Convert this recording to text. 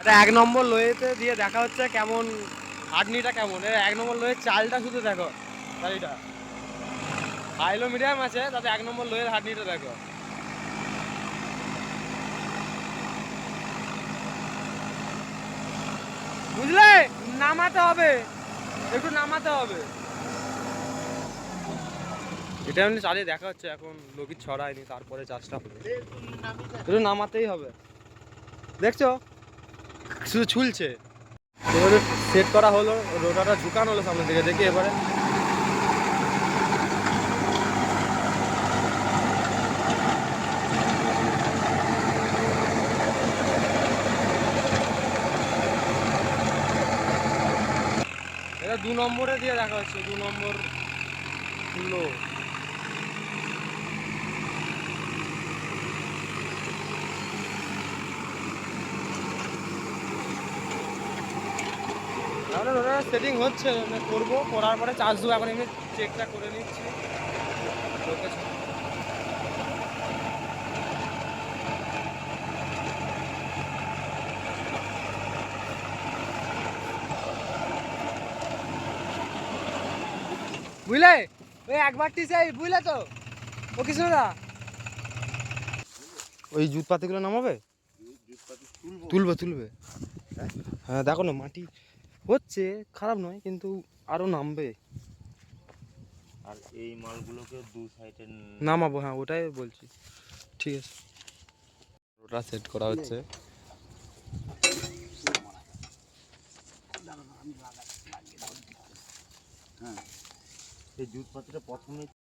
এটা এক নম্বর লোয়েতে দিয়ে দেখা হচ্ছে কেমন হাডনিটা কেমন। এর এক নম্বর লোয়ের চালটা শুধু দেখো গাড়িটা হাইলো মিডিয়াম আছে, তাতে এক নম্বর লোয়ের হাডনিটা দেখো। বুঝলে? নামাতে হবে। একটু নামাতে হবে। এটা এমনি চালিয়ে দেখা হচ্ছে, এখন লোকির ছড়ায়নি, তারপরে চাষটা একটু নামাতেই হবে। দেখছ? শুধু ঝুলছে এবারে সেট করা হলো রোটাটা ঝুকানো হলো সামনে দিকে, দেখি এবারে। দু নম্বরে দিয়ে দেখা হচ্ছে, দু নম্বর তাহলে ওটা সেটিং হচ্ছে করব। করার পরে চার্জ দেবো এখন এমনি চেকটা করে নিচ্ছি। বুঝলে? ওই একবারটি সেই বুঝলে তো? ও কিছু না। ওই জুত পাতিগুলো নামাবে? তুলবে তুলবে। হ্যাঁ দেখো না মাটি হচ্ছে খারাপ নয় কিন্তু আরও নামবে। আর এই মালগুলোকে দু সাইডে নামাবো হ্যাঁ ওটাই বলছি। ঠিক আছে। ওটা সেট করা হচ্ছে। হ্যাঁ এই জুট পাতিটা প্রথমে